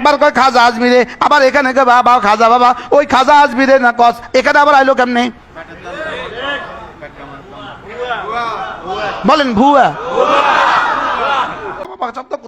একবার কয় খাজা আজমিরে আবার এখানে কে বাবা, খাজা বাবা, ওই খাজা আজমিরে না কস, এখানে আবার আইলো কেমনে? বলেন, ভুয়া।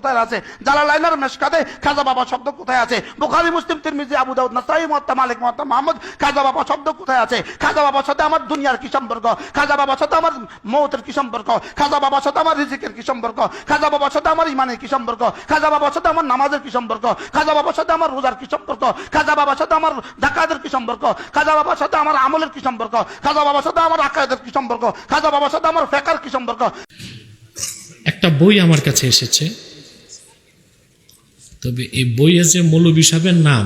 কোথায় আছে জালালাইনার মেশকাতে খাজা বাবা শব্দ কোথায় আছে বুখারী মুসলিম তিরমিজি আবু দাউদ নাসাই মুয়াত্তা মালিক মুয়াত্তা মুহাম্মদ খাজা বাবা শব্দ কোথায় আছে খাজা বাবার সাথে আমার দুনিয়ার কি সম্পর্ক খাজা বাবার সাথে আমার মৌতের কি সম্পর্ক খাজা বাবার সাথে আমার রিজিকের কি সম্পর্ক খাজা বাবার সাথে আমার ইমানের কি সম্পর্ক খাজা বাবার সাথে আমার নামাজের কি সম্পর্ক খাজা বাবার সাথে আমার রোজার কি সম্পর্ক খাজা বাবার সাথে আমার জাকাতের কি সম্পর্ক খাজা বাবার সাথে আমার আমলের কি সম্পর্ক খাজা বাবার সাথে আমার আকায়েদের কি সম্পর্ক খাজা বাবার সাথে আমার ফেকার কি সম্পর্ক একটা বই আমার কাছে এসেছে তবে এই বইয়ে যে মৌলবী সাহেবের নাম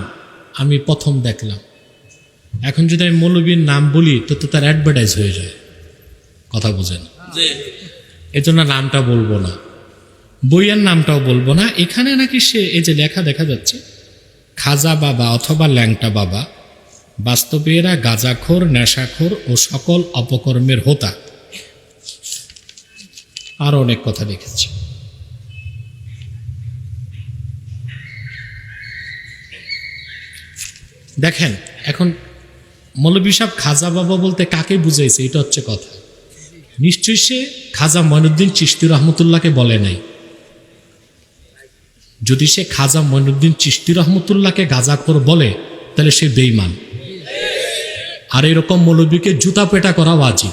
আমি প্রথম দেখলাম। এখন যদি আমি মৌলবীর নাম বলি তো তো তার অ্যাডভার্টাইজ হয়ে যায়। কথা বোঝেন? এই জন্য নামটা বলব না। বইয়ের নামটাও বলব না। এখানে নাকি সে এই যে লেখা দেখা যাচ্ছে খাজা বাবা অথবা ল্যাংটা বাবা বাস্তবে এরা গাঁজাখোর নেশাখোর ও সকল অপকর্মের হোতা। আরও অনেক কথা লিখেছে দেখেন, এখন মৌলবী সাহেব খাজা বাবা বলতে কাকে বুঝাইছে? এটা হচ্ছে কথা। নিশ্চয়ই সে খাজা মইনুদ্দিন চিস্তি রহমতুল্লাহকে বলে নাই। যদি সে খাজা মইনুদ্দিন চিস্তি রহমতুল্লাহকে গাজাখোর বলে, তাহলে সে বেইমান আর এরকম মৌলবীকে জুতা পেটা করা বাজি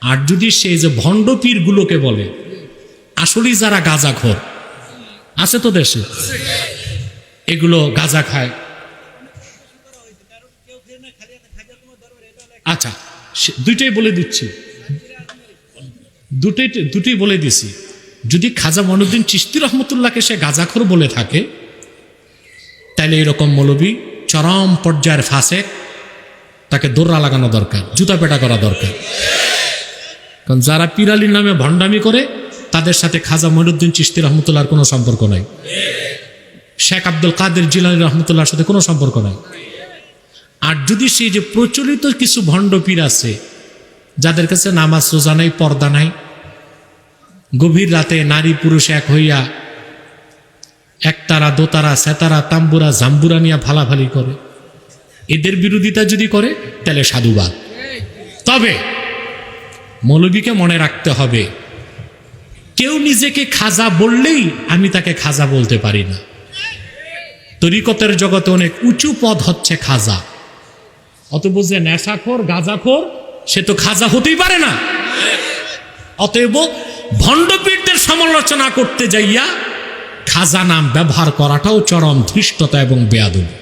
আর যদি সে যে ভণ্ড পীরগুলোকে বলে, আসলেই যারা গাঁজাখোর, আছে তো দেশে? এগুলো গাঁজা খায় আচ্ছা সে- দুইটাই বলে দিচ্ছি। দুটোই দুটোই বলে দিছি। যদি খাজা মনুদ্দিন চিস্তি রহমতুল্লাহকে সে গাঁজাখোর বলে থাকে তাহলে এরকম মৌলবী চরম পর্যায়ের ফাঁসে তাকে দৌড়া লাগানো দরকার, জুতা পেটা করা দরকার। কারণ যারা পিরালির নামে ভণ্ডামি করে, তাদের সাথে খাজা মইনুদ্দিন চিস্তি রহমতুল্লাহর কোনো সম্পর্ক নাই। শেখ আব্দুল কাদের জিলানি রহমতুল্লাহর সাথে কোনো সম্পর্ক নাই। আর যদি সেই যে প্রচলিত কিছু ভণ্ড পীর আছে, যাদের কাছে নামাজ রোজা নাই, পর্দা নাই, গভীর রাতে নারী পুরুষ এক হইয়া একতারা, দোতারা, সেতারা, তাম্বুরা, জাম্বুরা নিয়ে ভালাভালি করে। এদের বিরোধিতা যদি করে, তাহলে সাধুবাদ। তবে মৌলবীকে মনে রাখতে হবে, কেউ নিজেকে খাজা বললেই আমি তাকে খাজা বলতে পারি না। তরিকতের জগতে অনেক উঁচু পদ হচ্ছে খাজা। অতএব যে নেশাখোর গাঁজাখোর সে তো খাজা হতেই পারে না। অতএব ভণ্ডপীঠদের সমালোচনা করতে যাইয়া খাজা নাম ব্যবহার করাটাও চরম ধৃষ্টতা এবং বেয়াদবি।